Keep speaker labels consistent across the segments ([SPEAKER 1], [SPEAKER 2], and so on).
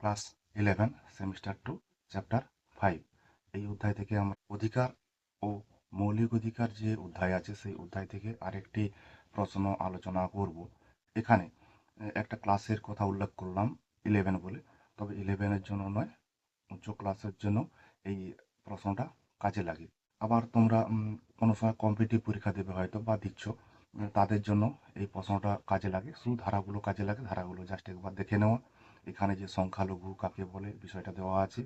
[SPEAKER 1] Class eleven, semester two, chapter five. এই অধ্যায় থেকে আমরা অধিকার ও মৌলিক অধিকার যে অধ্যায় আছে, সেই অধ্যায় থেকে আরেকটি প্রশ্ন আলোচনা করব। এখানে একটা ক্লাসের কথা উল্লেখ করলাম, ইলেভেন বলে। তবে ইলেভেনের জন্য নয়, উচ্চ ক্লাসের জন্য এই প্রশ্নটা কাজে লাগে। আবার তোমরা কোনো সময় কম্পিটিটিভ পরীক্ষা দেবে হয়তো বা দিচ্ছ, তাদের জন্য এই প্রশ্নটা কাজে লাগে। শুধু ধারাগুলো কাজে লাগে, ধারাগুলো জাস্ট একবার দেখে নেওয়া। এখানে যে সংখ্যালঘু কাকে বলে বিষয়টা দেওয়া আছে,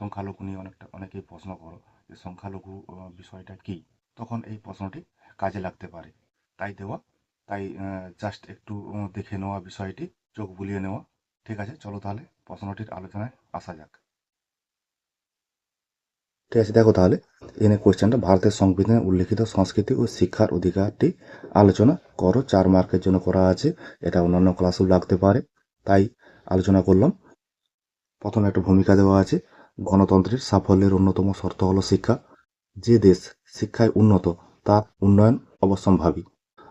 [SPEAKER 1] সংখ্যালঘু নিয়ে অনেকটা, অনেকেই প্রশ্ন করো যে সংখ্যালঘু বিষয়টা কি? তখন এই প্রশ্নটি কাজে লাগতে পারে। তাই দেওয়া, তাই জাস্ট একটু দেখে নেওয়া বিষয়টি, চোখ বুলিয়ে নেওয়া। ঠিক আছে, চলো তাহলে প্রশ্নটির আলোচনায় আসা যাক। ঠিক আছে, দেখো তাহলে, এখানে কোয়েশ্চেনটা ভারতের সংবিধানে উল্লেখিত সংস্কৃতি ও শিক্ষার অধিকারটি আলোচনা করো। চার মার্কের জন্য করা আছে, এটা অন্যান্য ক্লাসেও লাগতে পারে। তাই আলোচনা করলাম। প্রথমে একটা ভূমিকা দেওয়া আছে। গণতন্ত্রের সাফল্যের অন্যতম শর্ত হলো শিক্ষা। যে দেশ শিক্ষায় উন্নত তার উন্নয়ন অবশ্যম্ভাবী।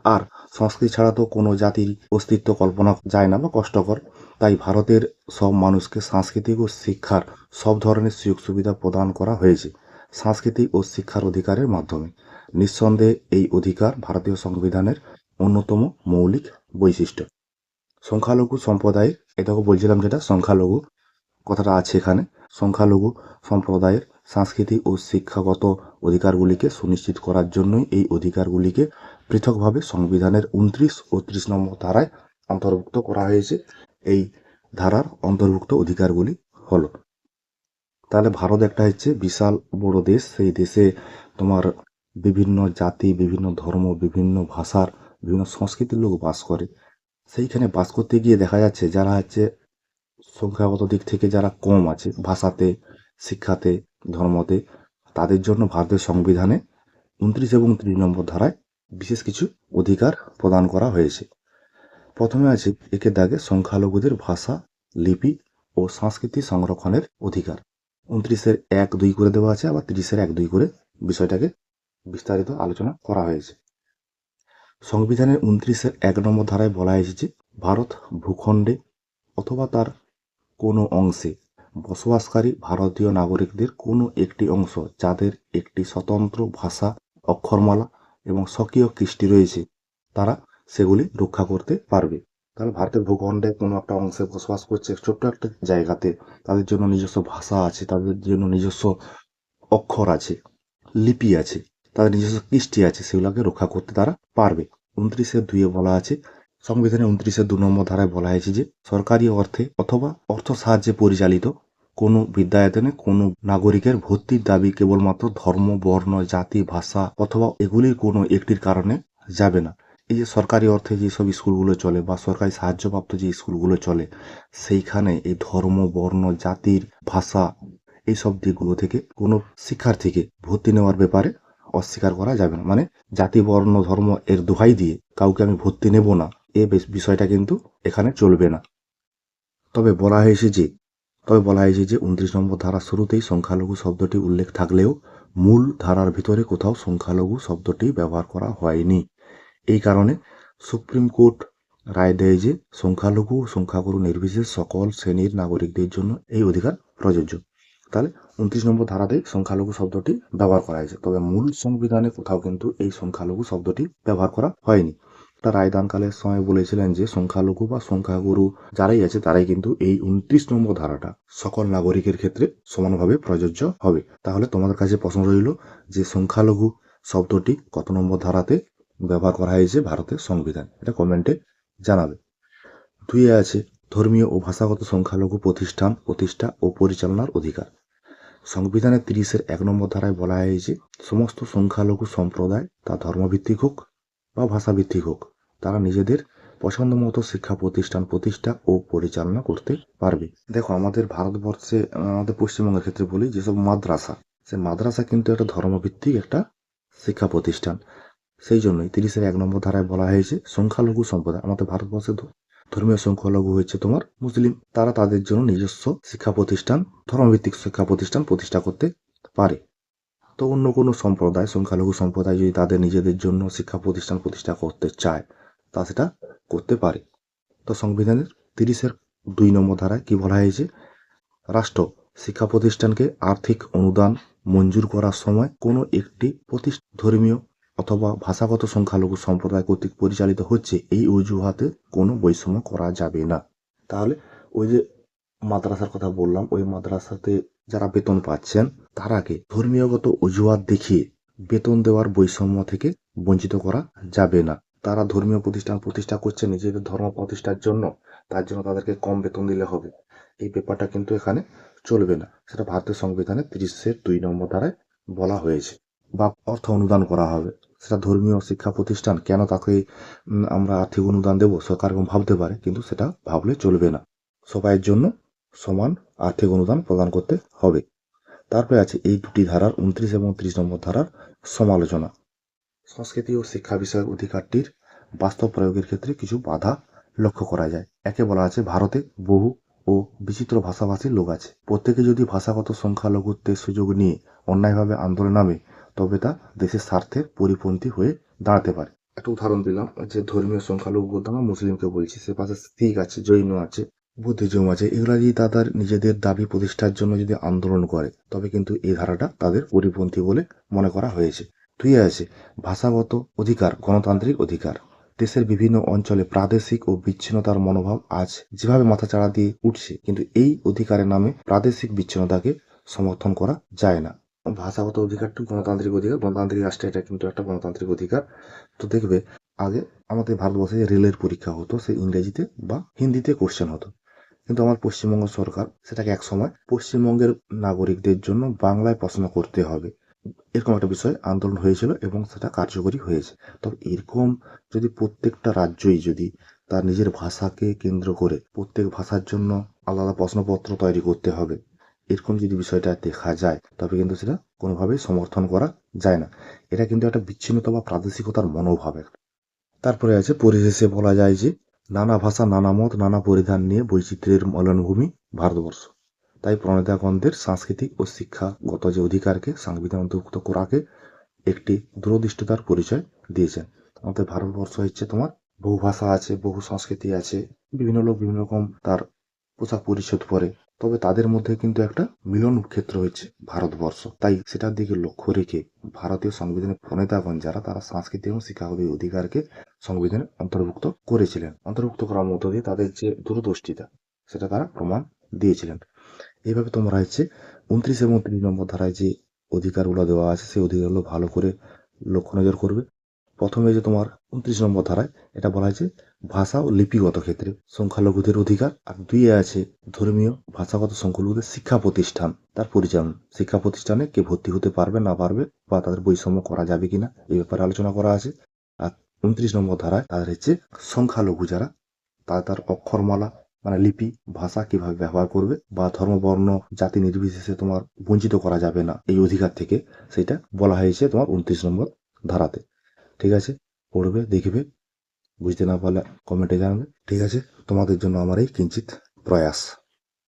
[SPEAKER 1] আর সংস্কৃতি ছাড়া তো কোনো জাতির অস্তিত্ব কল্পনা যায় না বা কষ্টকর। তাই ভারতের সব মানুষকে সাংস্কৃতিক ও শিক্ষার সব ধরনের সুযোগ সুবিধা প্রদান করা হয়েছে। সাংস্কৃতিক ও শিক্ষার অধিকারের মাধ্যমে। নিঃসন্দেহে এই অধিকার ভারতীয় সংবিধানের অন্যতম মৌলিক বৈশিষ্ট্য। সংখ্যালঘু সম্প্রদায়ের এটাকে বলছিলাম যেটা, সংখ্যালঘু, কথাটা আছে এখানে। সংখ্যালঘু সম্প্রদায়ের সাংস্কৃতিক ও শিক্ষাগত অধিকারগুলিকে সুনিশ্চিত করার জন্যই এই অধিকারগুলিকে পৃথকভাবে সংবিধানের উনত্রিশ ও ত্রিশ নম্বর ধারায় অন্তর্ভুক্ত করা হয়েছে। এই ধারার অন্তর্ভুক্ত অধিকারগুলি হলো, তাহলে ভারত একটা হচ্ছে বিশাল বড় দেশ, সেই দেশে তোমার বিভিন্ন জাতি, বিভিন্ন ধর্ম, বিভিন্ন ভাষার, বিভিন্ন সংস্কৃতির লোক বাস করে। সেইখানে বাস করতে গিয়ে দেখা যাচ্ছে যারা হচ্ছে সংখ্যাগত দিক থেকে যারা কম আছে ভাষাতে, শিক্ষাতে, ধর্মতে, তাদের জন্য ভারতের সংবিধানে উনত্রিশ এবং ত্রিশ নম্বর ধারায় বিশেষ কিছু অধিকার প্রদান করা হয়েছে। প্রথমে আছে একে দাগে সংখ্যালঘুদের ভাষা, লিপি ও সংস্কৃতি সংরক্ষণের অধিকার। উনত্রিশের এক দুই করে দেওয়া আছে, আবার তিরিশের এক দুই করে বিষয়টাকে বিস্তারিত আলোচনা করা হয়েছে। সংবিধানের উনত্রিশের এক নম্বর ধারায় বলা হয়েছে যে ভারত ভূখণ্ডে অথবা তার কোনো অংশে বসবাসকারী ভারতীয় নাগরিকদের কোনো একটি অংশ, যাদের একটি স্বতন্ত্র ভাষা, অক্ষরমালা এবং স্বকীয় কৃষ্টি রয়েছে, তারা সেগুলি রক্ষা করতে পারবে। তাহলে ভারতের ভূখণ্ডে কোনো একটা অংশে বসবাস করছে ছোট্ট একটা জায়গাতে, তাদের জন্য নিজস্ব ভাষা আছে, তাদের জন্য নিজস্ব অক্ষর আছে, লিপি আছে তাদের নিজস্ব কৃষ্টি আছে, সেগুলোকে রক্ষা করতে তারা পারবে। উনত্রিশের দুইয়ে বলা আছে সংবিধানের উনত্রিশের দু নম্বর ধারায় বলা হয়েছে যে, সরকারি অর্থে অথবা অর্থ সাহায্যে পরিচালিত কোনো বিদ্যায়তনে কোনো নাগরিকের ভর্তির দাবি কেবলমাত্র ধর্ম, বর্ণ, জাতি, ভাষা অথবা এগুলির কোনো একটির কারণে যাবে না। এই যে সরকারি অর্থে যেসব স্কুলগুলো চলে বা সরকারি সাহায্যপ্রাপ্ত যে স্কুলগুলো চলে, সেইখানে এই ধর্ম, বর্ণ, জাতির ভাষা, এইসব দিকগুলো থেকে কোনো শিক্ষার্থীকে ভর্তি নেওয়ার ব্যাপারে অস্বীকার করা যাবে না। মানে জাতি, বর্ণ, ধর্ম এর দোহাই দিয়ে কাউকে আমি ভর্তি নেব না। এ বিষয়টা কিন্তু এখানে চলবে না। তবে বলা হয়েছে যে, তবে বলা হয়েছে যে উনত্রিশ নম্বর ধারা শুরুতেই সংখ্যালঘু শব্দটি উল্লেখ থাকলেও মূল ধারার ভিতরে কোথাও সংখ্যালঘু শব্দটি ব্যবহার করা হয়নি। এই কারণে সুপ্রিম কোর্ট রায় দেয় যে, সংখ্যালঘু সংখ্যাগুরু নির্বিশেষ সকল শ্রেণির নাগরিকদের জন্য এই অধিকার প্রযোজ্য। তাহলে উনত্রিশ নম্বর ধারাতেই সংখ্যালঘু শব্দটি ব্যবহার করা হয়েছে। তবে মূল সংবিধানে কোথাও কিন্তু এই সংখ্যালঘু শব্দটি ব্যবহার করা হয়নি। তা রায়দানকালের সময় বলেছিলেন যে সংখ্যালঘু বা সংখ্যাগুরু যারাই আছে তারাই কিন্তু এই উনত্রিশ নম্বর ধারাটা সকল নাগরিকের ক্ষেত্রে সমানভাবে প্রযোজ্য হবে। তাহলে তোমাদের কাছে প্রশ্ন রইল যে সংখ্যালঘু শব্দটি কত নম্বর ধারাতে ব্যবহার করা হয়েছে ভারতের সংবিধান? এটা কমেন্টে জানাবে। দুইয়ে আছে, ধর্মীয় ও ভাষাগত সংখ্যালঘু প্রতিষ্ঠান, প্রতিষ্ঠা ও পরিচালনার অধিকার। সংবিধানের তিরিশের এক নম্বর ধারায় বলা হয়েছে, সমস্ত সংখ্যালঘু সম্প্রদায়, তা ধর্মভিত্তিক হোক বা ভাষাভিত্তিক হোক, তারা নিজেদের পছন্দ মতো শিক্ষা প্রতিষ্ঠান, প্রতিষ্ঠা ও পরিচালনা করতে পারবে। দেখো, আমাদের ভারতবর্ষে, আমাদের পশ্চিমবঙ্গের ক্ষেত্রে বলি, যেসব মাদ্রাসা, সে মাদ্রাসা কিন্তু একটা ধর্মভিত্তিক একটা শিক্ষা প্রতিষ্ঠান। সেই জন্যই তিরিশের এক নম্বর ধারায় বলা হয়েছে, সংখ্যালঘু সম্প্রদায়, আমাদের ভারতবর্ষে ধর্মীয় সংখ্যালঘু হয়েছে তোমার। মুসলিম তারা তাদের জন্য নিজস্ব শিক্ষা প্রতিষ্ঠান, ধর্মভিত্তিক শিক্ষা প্রতিষ্ঠান প্রতিষ্ঠা করতে পারে। তো অন্য কোনো সম্প্রদায়, সংখ্যালঘু সম্প্রদায় যদি তাদের নিজেদের জন্য শিক্ষা প্রতিষ্ঠান প্রতিষ্ঠা করতে চায়, তা সেটা করতে পারে। তো সংবিধানের তিরিশের দুই নম্বর ধারায় কি বলা হয়েছে? রাষ্ট্র শিক্ষা প্রতিষ্ঠানকে আর্থিক অনুদান মঞ্জুর করার সময় কোনো একটি প্রতিষ্ঠা ধর্মীয় অথবা ভাষাগত সংখ্যালঘু সম্প্রদায় কর্তৃক পরিচালিত হচ্ছে, এই অজুহাতে কোনো বৈষম্য করা যাবে না। তাহলে ওই যে মাদ্রাসার কথা বললাম, ওই মাদ্রাসাতে যারা বেতন পাচ্ছেন তারাকে ধর্মীয়গত অজুহাত দেখিয়ে বেতন দেওয়ার বৈষম্য থেকে বঞ্চিত করা যাবে না। তারা ধর্মীয় প্রতিষ্ঠান প্রতিষ্ঠা করছে নিজেদের ধর্ম প্রতিষ্ঠার জন্য, তার জন্য তাদেরকে কম বেতন দিলে হবে। এই ব্যাপারটা কিন্তু এখানে চলবে না। সেটা ভারতীয় সংবিধানে তিরিশের দুই নম্বর ধারায় বলা হয়েছে। বা অর্থ অনুদান করা হবে। সেটা ধর্মীয় শিক্ষা প্রতিষ্ঠান, কেন তাকে আমরা আর্থিক অনুদান দেবো? সরকার এরকম ভাবতে পারে, কিন্তু সেটা ভাবলে চলবে না। সবাইয়ের জন্য সমান আর্থিক অনুদান প্রদান করতে হবে। তারপরে আছে এই দুটি ধারার উনত্রিশ এবং ত্রিশ নম্বর ধারার সমালোচনা। সংস্কৃতি ও শিক্ষা বিষয়ক অধিকারটির বাস্তব প্রয়োগের ক্ষেত্রে কিছু বাধা লক্ষ্য করা যায়। একে বলা আছে ভারতে বহু ও বিচিত্র ভাষাভাষীর লোক আছে। প্রত্যেকে যদি ভাষাগত সংখ্যালঘুত্বের সুযোগ নিয়ে অন্যায়ভাবে আন্দোলন নামে তবে তা দেশের স্বার্থের পরিপন্থী হয়ে দাঁড়াতে পারে। একটা উদাহরণ দিলাম যে ধর্মীয় সংখ্যালঘু বলতে আমরা মুসলিমকে বলছি, সে পাশে শিখ আছে, জৈন আছে বুদ্ধিজম আছে, এগুলা যদি তাদের নিজেদের দাবি প্রতিষ্ঠার জন্য যদি আন্দোলন করে, তবে কিন্তু এই ধারাটা তাদের পরিপন্থী বলে মনে করা হয়েছে। দুই আছে, ভাষাগত অধিকার, গণতান্ত্রিক অধিকার। দেশের বিভিন্ন অঞ্চলে প্রাদেশিক ও বিচ্ছিন্নতার মনোভাব আজ যেভাবে মাথাচাড়া দিয়ে উঠছে, কিন্তু এই অধিকারের নামে প্রাদেশিক বিচ্ছিন্নতাকে সমর্থন করা যায় না। ভাষাগত অধিকারটা গণতান্ত্রিক অধিকার, গণতান্ত্রিক রাষ্ট্রে এটা কিন্তু একটা গণতান্ত্রিক অধিকার। তো দেখবে, আগে আমাদের ভারতবর্ষে যে রেলের পরীক্ষা হতো, সে ইংরেজিতে বা হিন্দিতে কোশ্চেন হতো। কিন্তু আমার পশ্চিমবঙ্গ সরকার সেটাকে এক সময় পশ্চিমবঙ্গের নাগরিকদের জন্য বাংলায় প্রশ্ন করতে হবে। এরকম একটা বিষয় আন্দোলন হয়েছিল এবং সেটা কার্যকরী হয়েছে। তবে এরকম যদি প্রত্যেকটা রাজ্যই যদি তার নিজের ভাষাকে কেন্দ্র করে প্রত্যেক ভাষার জন্য আলাদা প্রশ্নপত্র তৈরি করতে হবে এরকম যদি বিষয়টা দেখা যায়, তবে কিন্তু সেটা কোনোভাবেই সমর্থন করা যায় না। এটা কিন্তু একটা বিচ্ছিন্নতা বা প্রাদেশিকতার মনোভাব একটা। তারপরে আছে, পরিশেষে বলা যায় যে, নানা ভাষা, নানা মত, নানা পরিধান নিয়ে বৈচিত্র্যের মলনভূমি ভারতবর্ষ। তাই প্রণেতাগণদের সাংস্কৃতিক ও শিক্ষাগত যে অধিকারকে সংবিধান অন্তর্ভুক্ত করাকে একটি দূরদৃষ্টতার পরিচয় দিয়েছেন। আমাদের ভারতবর্ষ হচ্ছে তোমার বহু ভাষা আছে, বহু সংস্কৃতি আছে, বিভিন্ন লোক বিভিন্ন রকম তার পোশাক পরিচ্ছদ পরে। তবে তাদের মধ্যে কিন্তু একটা মিলন ক্ষেত্র হয়েছে ভারতবর্ষ। তাই সেটার দিকে লক্ষ্য রেখে ভারতীয় সংবিধানের প্রণেতাগণ যারা, তারা সাংস্কৃতিক এবং শিক্ষাগত অধিকারকে সংবিধানে অন্তর্ভুক্ত করেছিলেন। অন্তর্ভুক্ত করার মধ্য দিয়ে তাদের যে দূরদৃষ্টিতা সেটা তারা প্রমাণ দিয়েছিলেন। এইভাবে তোমরা হচ্ছে উনত্রিশ এবং তিরিশ নম্বর ধারায় যে অধিকারগুলো দেওয়া আছে, সেই অধিকারগুলো ভালো করে লক্ষ্য নজর করবে। প্রথমে যে তোমার উনত্রিশ নম্বর ধারায় এটা বলা হয়েছে ভাষা ও লিপিগত ক্ষেত্রে সংখ্যালঘুদের অধিকার আর দুইয়ে আছে ধর্মীয় ভাষাগত সংখ্যালঘুদের শিক্ষা প্রতিষ্ঠান। তার পরিচালন, শিক্ষা প্রতিষ্ঠানে কে ভর্তি হতে পারবে না পারবে বা তাদের বৈষম্য করা যাবে কিনা এই ব্যাপারে আলোচনা করা আছে। আর উনত্রিশ নম্বর ধারায় তাদের হচ্ছে সংখ্যালঘু যারা তারা তার অক্ষরমালা মানে লিপি, ভাষা কীভাবে ব্যবহার করবে বা ধর্ম, বর্ণ, জাতি নির্বিশেষে তোমার বঞ্চিত করা যাবে না, এই অধিকার থেকে সেটা বলা হয়েছে তোমার উনত্রিশ নম্বর ধারাতে। ঠিক আছে? পড়বে, দেখবে। বুঝতে না পারলে কমেন্টে জানাবে। ঠিক আছে? তোমাদের জন্য আমার এই কিঞ্চিত প্রয়াস।